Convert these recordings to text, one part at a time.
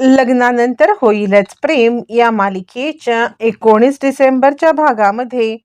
लग्नानंतर होईलच प्रेम या मालिकेच्या एकोणीस डिसेंबरच्या भागामध्ये.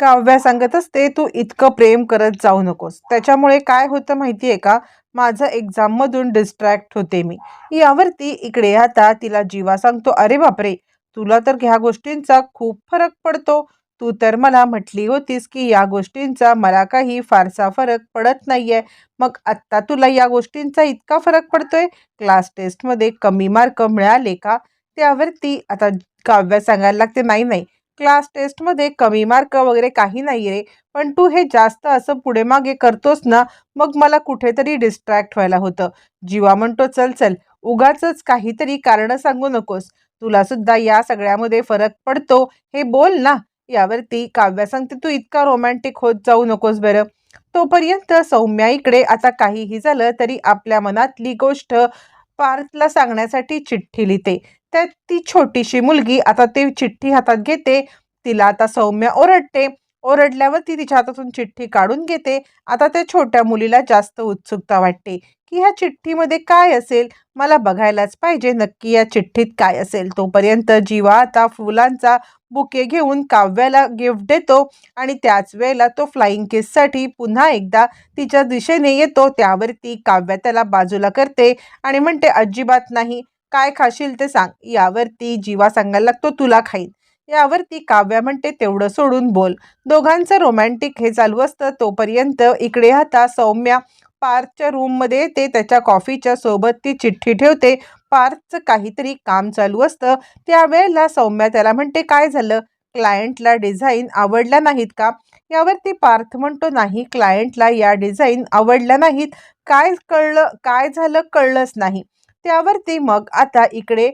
काव्या सांगत असते तू इतकं प्रेम करत जाऊ नकोस. त्याच्यामुळे काय होतं माहिती आहे का? माझं एक्झाममधून डिस्ट्रॅक्ट होते मी. यावरती इकडे आता तिला जीवा सांगतो अरे बापरे! तुला तर ह्या गोष्टींचा खूप फरक पडतो. तू तर मला म्हटली होतीस की या गोष्टींचा मला काही फारसा फरक पडत नाहीये. मग आत्ता तुला या गोष्टींचा इतका फरक पडतोय? क्लास टेस्टमध्ये कमी मार्क मिळाले का? त्यावरती आता काव्य सांगायला लागते. नाही नाही. क्लास टेस्टमध्ये कमी मार्क वगैरे काही नाही रे पण तू हे जास्त असं पुढे मागे करतोस ना मग मला कुठेतरी डिस्ट्रॅक्ट व्हायला होतं. जीवा म्हणतो चल चल. उगाच काहीतरी कारण सांगू नकोस. तुला सुद्धा या सगळ्यामध्ये फरक पडतो. हे बोल ना. यावरती काव्या सांगते तू इतका रोमॅन्टिक होत जाऊ नकोस बरं. तोपर्यंत सौम्या इकडे आता काहीही झालं तरी आपल्या मनातली गोष्ट पार्थला सांगण्यासाठी चिठ्ठी लिहिते. त्यात ती छोटीशी मुलगी आता ती चिठ्ठी हातात घेते तिला आता सौम्य ओरडते. ओरडल्यावर ती तिच्या हातातून चिठ्ठी काढून घेते. आता त्या छोट्या मुलीला जास्त उत्सुकता वाटते की ह्या चिठ्ठीमध्ये काय असेल? मला बघायलाच पाहिजे नक्की या चिठ्ठीत काय असेल? तोपर्यंत जीवा आता फुलांचा बुके घेऊन काव्याला गिफ्ट देतो आणि त्याच वेळेला तो फ्लाईंग किससाठी पुन्हा एकदा तिच्या दिशेने येतो. त्यावरती काव्या त्याला बाजूला करते आणि म्हणते अजिबात नाही. काय खाशील ते सांग. यावरती जीवा सांगायला लागतो तुला खाईन. यावरती काव्या म्हणते तेवढं सोडून बोल. दोघांचं रोमॅन्टिक हे चालू असतं. तोपर्यंत इकडे आता सौम्या पार्कच्या रूममध्ये येते. त्याच्या कॉफीच्या सोबत ती चिठ्ठी ठेवते. पार्थचं काहीतरी काम चालू असतं. त्यावेळेला सौम्या त्याला म्हणते काय झालं? क्लायंटला डिझाईन आवडल्या नाहीत का? यावरती पार्थ म्हणतो नाही क्लायंटला या डिझाईन आवडल्या नाहीत. काय कळलं? काय झालं कळलंच नाही. त्यावरती मग आता इकडे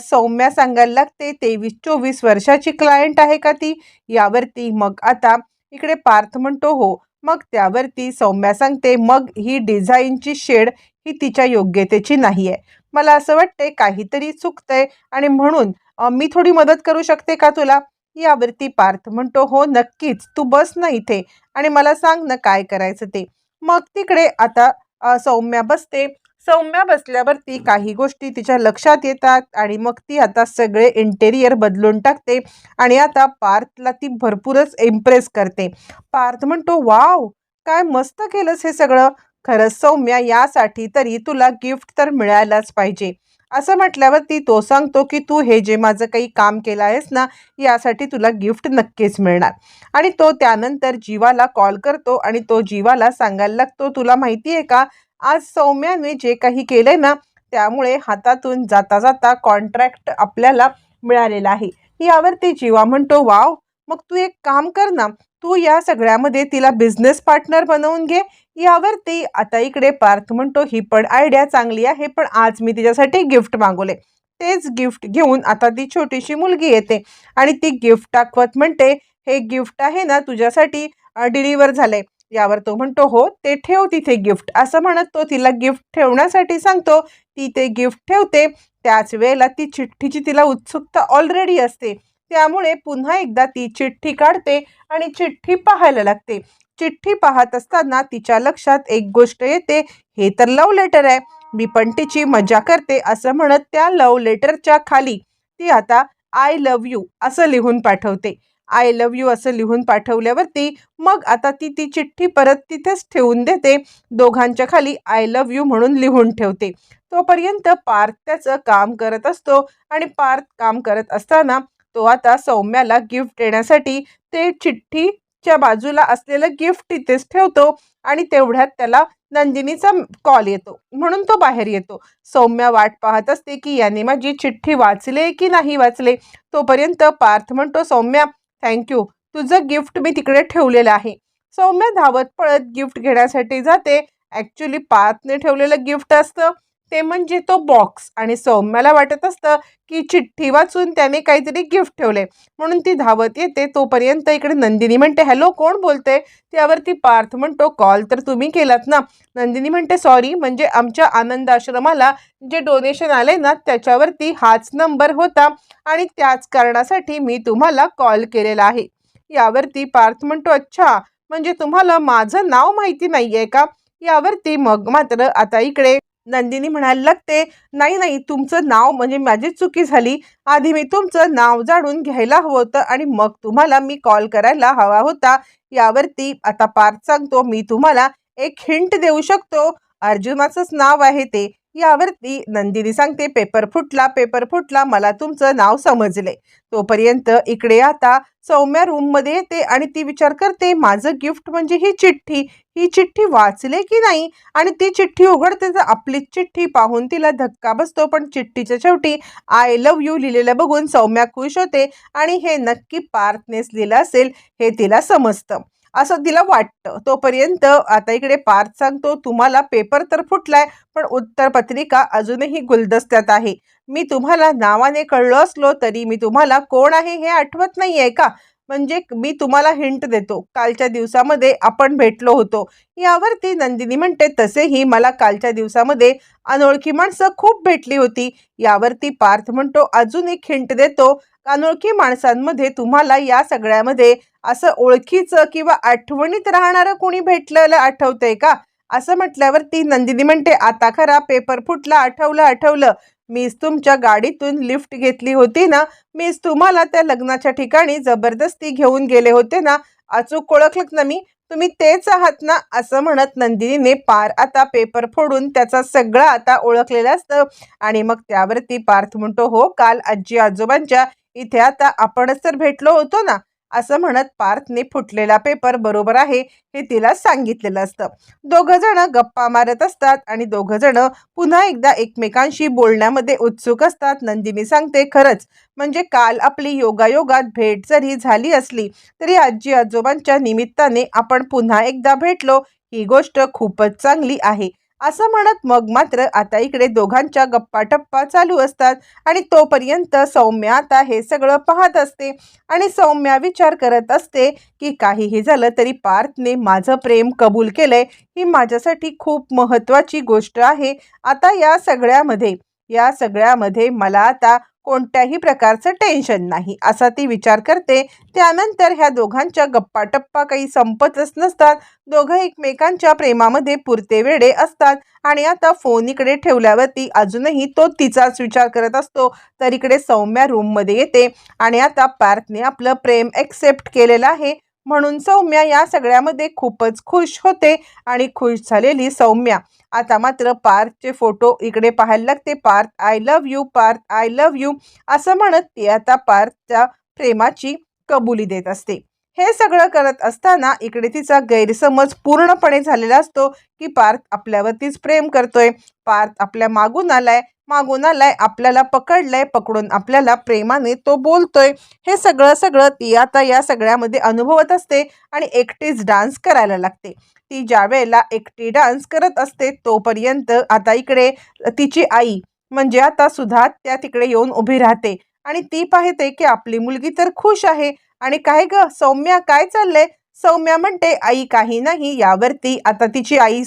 सौम्या सांगायला लागते तेवीस चोवीस वर्षाची क्लायंट आहे का ती? यावरती मग आता इकडे पार्थ म्हणतो हो. मग त्यावरती सौम्या सांगते मग ही डिझाईनची शेड ही तिच्या योग्यतेची नाही आहे मला असं वाटतंय काहीतरी चुकतंय आणि म्हणून मी थोडी मदत करू शकते का तुला? यावरती पार्थ म्हणतो हो नक्कीच तू बस ना इथे आणि मला सांग ना काय करायचं ते. मग तिकडे आता सौम्या बसते. सौम्या बसल्यावरती काही गोष्टी तिच्या लक्षात येतात आणि मग ती आता सगळे इंटेरियर बदलून टाकते आणि आता पार्थला ती भरपूरच इम्प्रेस करते. पार्थ म्हणतो वाव काय मस्त केलंस हे सगळं. खरंच सौम्या यासाठी तरी तुला गिफ्ट तर मिळायलाच पाहिजे. असं म्हटल्यावरती तो सांगतो की तू हे जे माझं काही काम केलं आहेस ना यासाठी तुला गिफ्ट नक्कीच मिळणार. आणि तो त्यानंतर जीवाला कॉल करतो आणि तो जीवाला सांगायला लागतो तुला माहिती आहे का आज सौम्याने जे काही केले ना त्यामुळे हातातून जाता जाता कॉन्ट्रॅक्ट आपल्याला मिळालेला आहे. यावरती जीवा म्हणतो वाव मग तू एक काम कर ना तू या सगळ्यामध्ये तिला बिझनेस पार्टनर बनवून घे. यावर ती आता इकडे पार्थ म्हणतो ही पण आयडिया चांगली आहे पण आज मी तिच्यासाठी गिफ्ट मागवले. तेच गिफ्ट घेऊन आता ती छोटीशी मुलगी येते आणि ती गिफ्ट दाखवत म्हणते हे गिफ्ट आहे ना तुझ्यासाठी डिलिव्हर झाले यावर तो म्हणतो हो ते ठेव तिथे गिफ्ट असं म्हणत तो तिला गिफ्ट ठेवण्यासाठी सांगतो. ती ते गिफ्ट ठेवते. त्याच वेळेला ती चिठ्ठीची तिला उत्सुकता ऑलरेडी असते. त्यामुळे पुन्हा एकदा ती चिठ्ठी काढते आणि चिठ्ठी पाहायला लागते. चिठ्ठी पाहत असताना तिच्या लक्षात एक गोष्ट येते. हे तर लव लेटर आहे. मी पण तिची मजा करते असं म्हणत त्या लव लेटरच्या खाली ती आता आय लव्ह यू असं लिहून पाठवते. आय लव्ह यू असं लिहून पाठवल्यावरती मग आता ती ती चिठ्ठी परत तिथेच ठेवून देते. दोघांच्या खाली आय लव्ह यू म्हणून लिहून ठेवते. तोपर्यंत पार्थ त्याचं काम करत असतो आणि पार्थ काम करत असताना तो आता सौम्याला गिफ्ट देण्यासाठी ते चिठ्ठीच्या बाजूला असलेलं गिफ्ट तिथेच ठेवतो आणि तेवढ्यात त्याला नंदिनीचा कॉल येतो. म्हणून तो बाहेर येतो. सौम्या वाट पाहत असते की याने माझी चिठ्ठी वाचले की नाही वाचले? तोपर्यंत पार्थ म्हणतो सौम्या थँक्यू तुझं गिफ्ट मी तिकडे ठेवलेलं आहे. सौम्य धावत पळत गिफ्ट घेण्यासाठी जाते. ॲक्च्युली पार्थने ठेवलेलं गिफ्ट असतं. ते म्हणजे तो बॉक्स आणि सौम्याला वाटत असतं की चिठ्ठी वाचून त्याने काहीतरी गिफ्ट ठेवले म्हणून ती धावत येते. तोपर्यंत इकडे नंदिनी म्हणते हॅलो कोण बोलते त्यावरती पार्थ म्हणतो कॉल तर तुम्ही केलात ना. नंदिनी म्हणते सॉरी म्हणजे आमच्या आनंद आश्रमाला जे डोनेशन आले ना त्याच्यावरती हाच नंबर होता. आणि त्याच कारणासाठी मी तुम्हाला कॉल केलेला आहे. यावरती पार्थ म्हणतो अच्छा म्हणजे तुम्हाला माझं नाव माहिती नाही आहे का? यावरती मग मात्र आता इकडे नंदिनी म्हणायला लागते नाही नाही तुमचं नाव म्हणजे माझी चुकी झाली. आधी मी तुमचं नाव जाणून घ्यायला हवं होतं आणि मग तुम्हाला मी कॉल करायला हवा होता. यावरती आता पार्थ सांगतो मी तुम्हाला एक हिंट देऊ शकतो. अर्जुनाचंच नाव आहे ते. यावरती नंदिनी सांगते पेपर फुटला पेपर फुटला मला तुमचं नाव समजले. तोपर्यंत इकडे आता सौम्या रूममध्ये येते आणि ती विचार करते माझं गिफ्ट म्हणजे ही चिठ्ठी. ही चिठ्ठी वाचले की नाही? आणि ती चिठ्ठी उघडते तर आपलीच चिठ्ठी पाहून तिला धक्का बसतो. पण चिठ्ठीच्या शेवटी आय लव यू लिहिलेलं बघून सौम्या खुश होते आणि हे नक्की पार्थनेस लिहिलं असेल हे तिला समजतं. असं तिला वाटतं. तोपर्यंत आता इकडे पार्थ सांगतो तुम्हाला पेपर तर फुटलाय पण उत्तरपत्रिका अजूनही गुलदस्त्यात आहे. मी तुम्हाला नावाने कळलो असलो तरी मी तुम्हाला कोण आहे हे आठवत नाही आहे का? म्हणजे मी तुम्हाला हिंट देतो. कालच्या दिवसामध्ये आपण भेटलो होतो. यावरती नंदिनी म्हणते तसेही मला कालच्या दिवसामध्ये अनोळखी माणसं खूप भेटली होती. यावरती पार्थ म्हणतो अजून एक हिंट देतो. अनोळखी माणसांमध्ये तुम्हाला या सगळ्यामध्ये असं ओळखीचं किंवा आठवणीत राहणारं कोणी भेटलेलं आठवतंय का? असं म्हटल्यावर ती नंदिनी म्हणते आता खरा पेपर फुटला आठवलं आठवलं. मीच तुमच्या गाडीतून लिफ्ट घेतली होती ना? मीच तुम्हाला त्या लग्नाच्या ठिकाणी जबरदस्ती घेऊन गेले होते ना? अचूक ओळखलं ना मी? तुम्ही तेच आहात ना? असं म्हणत नंदिनीने पार आता पेपर फोडून त्याचा सगळा आता ओळखलेलं असतं. आणि मग त्यावरती पार्थ म्हणतो हो काल आजी आजोबांच्या इथे आता आपणच तर भेटलो होतो ना असं म्हणत पार्थने फुटलेला पेपर बरोबर आहे हे तिला सांगितलेलं असतं. दोघं जण गप्पा मारत असतात आणि दोघं जण पुन्हा एकदा एकमेकांशी बोलण्यामध्ये उत्सुक असतात. नंदिनी सांगते खरंच म्हणजे काल आपली योगायोगात भेट जरी झाली असली तरी आजी आजोबांच्या निमित्ताने आपण पुन्हा एकदा भेटलो. ही गोष्ट खूपच चांगली आहे. असं म्हणत मग मात्र आता इकडे दोघांच्या गप्पा टप्पा चालू असतात आणि तोपर्यंत सौम्य आता हे सगळं पाहत असते आणि सौम्या विचार करत असते की काहीही झालं तरी पार्थने माझं प्रेम कबूल केलंय ही माझ्यासाठी खूप महत्त्वाची गोष्ट आहे. आता या सगळ्यामध्ये या सगळ्यामध्ये मला आता कोणत्याही प्रकारचं टेन्शन नाही. असा ती विचार करते. त्यानंतर ह्या दोघांच्या गप्पा टप्पा काही संपतच नसतात. दोघं एकमेकांच्या प्रेमामध्ये पुरते वेडे असतात. आणि आता फोन इकडे ठेवल्यावरती अजूनही तो तिचाच विचार करत असतो. तर इकडे सौम्या रूममध्ये येते. आणि आता पार्थने आपलं प्रेम एक्सेप्ट केलेलं आहे. म्हणून सौम्या या सगळ्यामध्ये खूपच खुश होते आणि खुश झालेली सौम्या. आता मात्र पार्थचे फोटो इकडे पाहायला लागते. Parth I love you Parth I love you असं म्हणत ती आता पार्थच्या प्रेमाची कबुली देत असते. हे सगळं करत असताना इकडे तिचा गैरसमज पूर्णपणे झालेला असतो की पार्थ आपल्यावरतीच प्रेम करतोय. पार्थ आपल्या मागून आलाय मागून आलाय आपल्याला पकडलंय पकडून आपल्याला प्रेमाने तो बोलतोय. हे सगळं सगळं ती आता या सगळ्यामध्ये अनुभवत असते आणि एकटीच डान्स करायला लागते. ती ज्या वेळेला एकटी डान्स करत असते तोपर्यंत आता इकडे तिची आई म्हणजे आता सुद्धा त्या तिकडे येऊन उभी राहते. आणि ती पाहते की आपली मुलगी तर खुश आहे आणि काय ग? सौम्या काय चाललंय? सौम्या म्हणते आई काही नाही यावरती आता तिची आई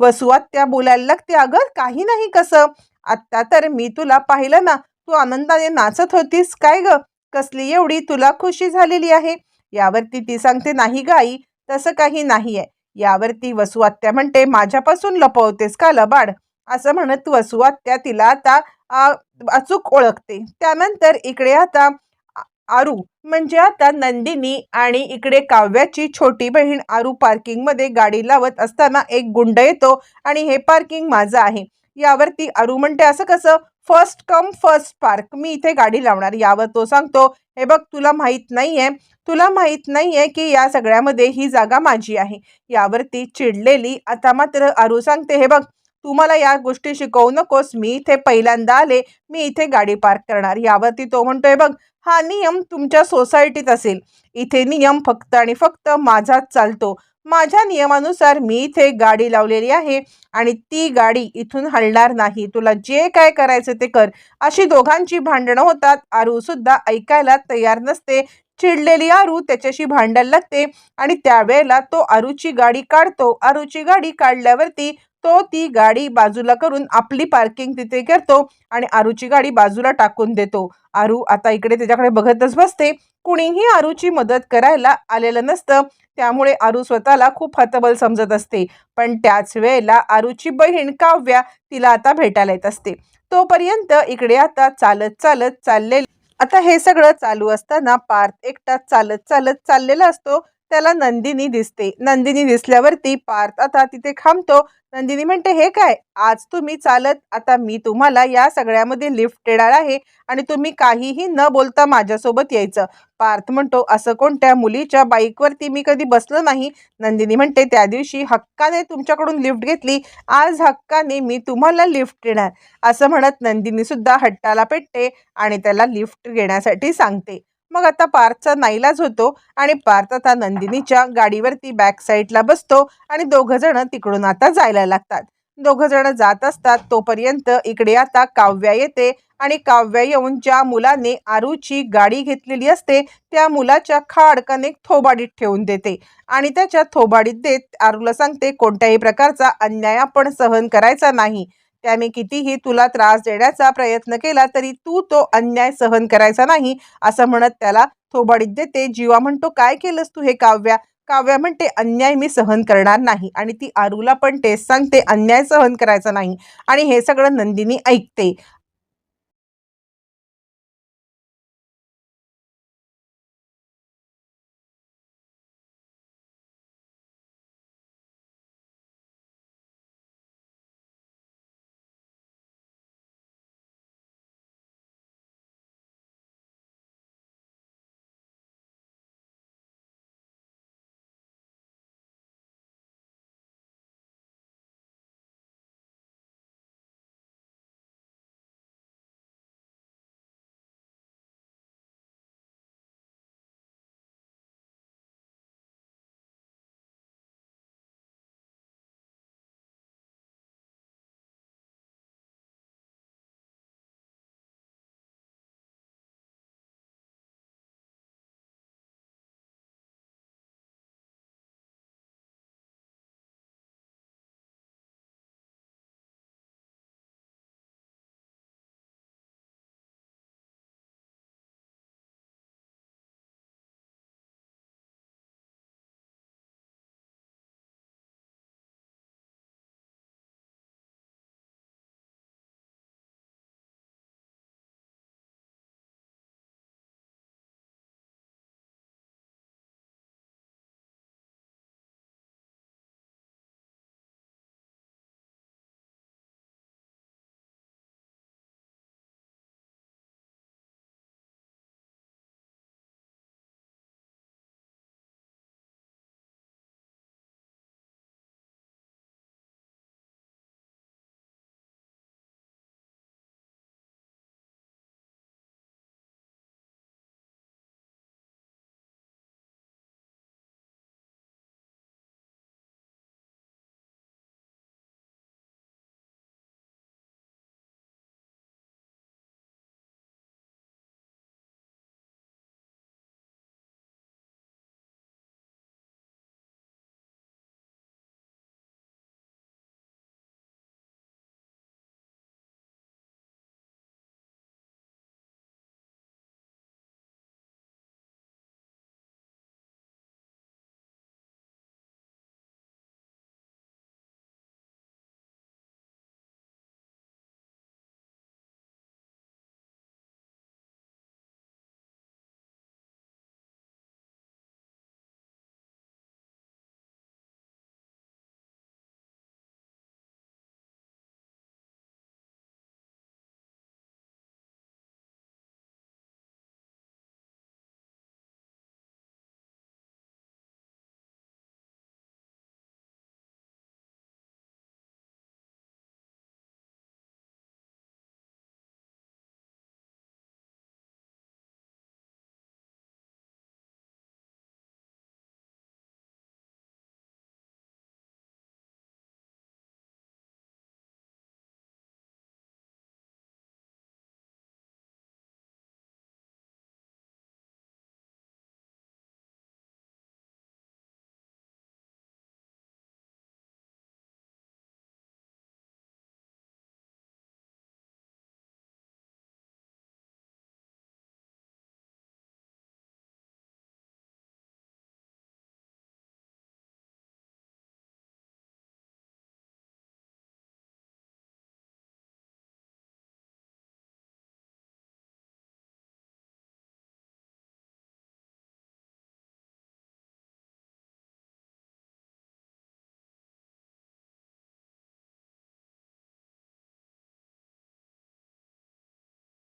वसुवात त्या बोलायला लागते अगं काही नाही कसं? आत्ता तर मी तुला पाहिलं ना तू आनंदाने नाचत होतीस. काय ग? कसली एवढी तुला खुशी झालेली आहे? यावरती ती सांगते नाही ग आई तसं काही नाही आहे यावरती वसुआत्या म्हणते माझ्यापासून लपवतेस का लबाड? असं म्हणत वसुआत्या तिला आता अचूक ओळखते. त्यानंतर इकडे आता आरू. म्हणजे आता नंदिनी आणि इकडे काव्याची छोटी बहीण आरू पार्किंगमध्ये गाडी लावत असताना एक गुंड येतो आणि हे पार्किंग माझं आहे. यावरती आरू म्हणते असं कसं? फर्स्ट कम फर्स्ट पार्क मी इथे गाडी लावणार. यावर तो सांगतो हे बघ तुला माहीत नाही आहे तुला माहीत नाही आहे की या सगळ्यामध्ये ही जागा माझी आहे. यावरती चिडलेली आता मात्र आरू सांगते हे बघ तू मला या गोष्टी शिकवू नकोस. मी इथे पहिल्यांदा आले. मी इथे गाडी पार्क करणार. यावरती तो म्हणतोय बघ हा नियम तुमच्या सोसायटीत असेल. इथे नियम फक्त आणि फक्त माझाच चालतो. माझ्या नियमानुसार मी इथे गाडी लावलेली आहे आणि ती गाडी इथून हलणार नाही. तुला जे काय करायचं ते कर. अशी दोघांची भांडणं होतात. आरू सुद्धा ऐकायला तयार नसते. चिडलेली आरू त्याच्याशी भांडायला लागते आणि त्यावेळेला तो आरूची गाडी काढतो. आरूची गाडी काढल्यावरती तो ती गाडी बाजूला करून आपली पार्किंग तिथे करतो आणि आरूची गाडी बाजूला टाकून देतो. आरू आता इकडे त्याच्याकडे बघतच बसते. कुणीही आरूची मदत करायला आलेलं नसतं. त्यामुळे आरू स्वतःला खूप हतबल समजत असते. पण त्याच वेळेला आरूची बहीण काव्या तिला आता भेटायला येत असते. तोपर्यंत इकडे आता चालत चालत चालले आता हे सगळं चालू असताना पार्थ एकटा चालत चालत चाललेला असतो. त्याला नंदिनी दिसते. नंदिनी दिसल्यावरती पार्थ आता तिथे थांबतो. नंदिनी म्हणते हे काय? आज तुम्ही चालत आता मी तुम्हाला या सगळ्यामध्ये लिफ्ट देणार आहे आणि तुम्ही काहीही न बोलता माझ्यासोबत यायचं. पार्थ म्हणतो असं कोणत्या मुलीच्या बाईकवरती मी कधी बसलो नाही? नंदिनी म्हणते त्या दिवशी हक्काने तुमच्याकडून लिफ्ट घेतली आज हक्काने मी तुम्हाला लिफ्ट देणार. असं म्हणत नंदिनी सुद्धा हट्टाला पेटते आणि त्याला लिफ्ट घेण्यासाठी सांगते. मग आता पार्थचा नाईलाज होतो आणि पार्थ आता नंदिनीच्या गाडीवरती बॅक साईडला बसतो आणि दोघं जण तिकडून आता जायला लागतात. दोघं जण जात असतात तोपर्यंत इकडे आता काव्या येते आणि काव्या येऊन ज्या मुलाने आरूची गाडी घेतलेली असते त्या मुलाच्या खाडकन थोबाडीत ठेवून देते आणि त्याच्या थोबाडीत देत आरूला सांगते कोणत्याही प्रकारचा अन्याय आपण सहन करायचा नाही. त्याने कितीही तुला त्रास देण्याचा प्रयत्न केला तरी तू तो अन्याय सहन करायचा नाही असं म्हणत त्याला थोबाडीत देते. जीवा म्हणतो काय केलंस तू हे काव्या? काव्या म्हणते अन्याय मी सहन करणार नाही. आणि ती आरूला पण तेच सांगते अन्याय सहन करायचा नाही. आणि हे सगळं नंदिनी ऐकते.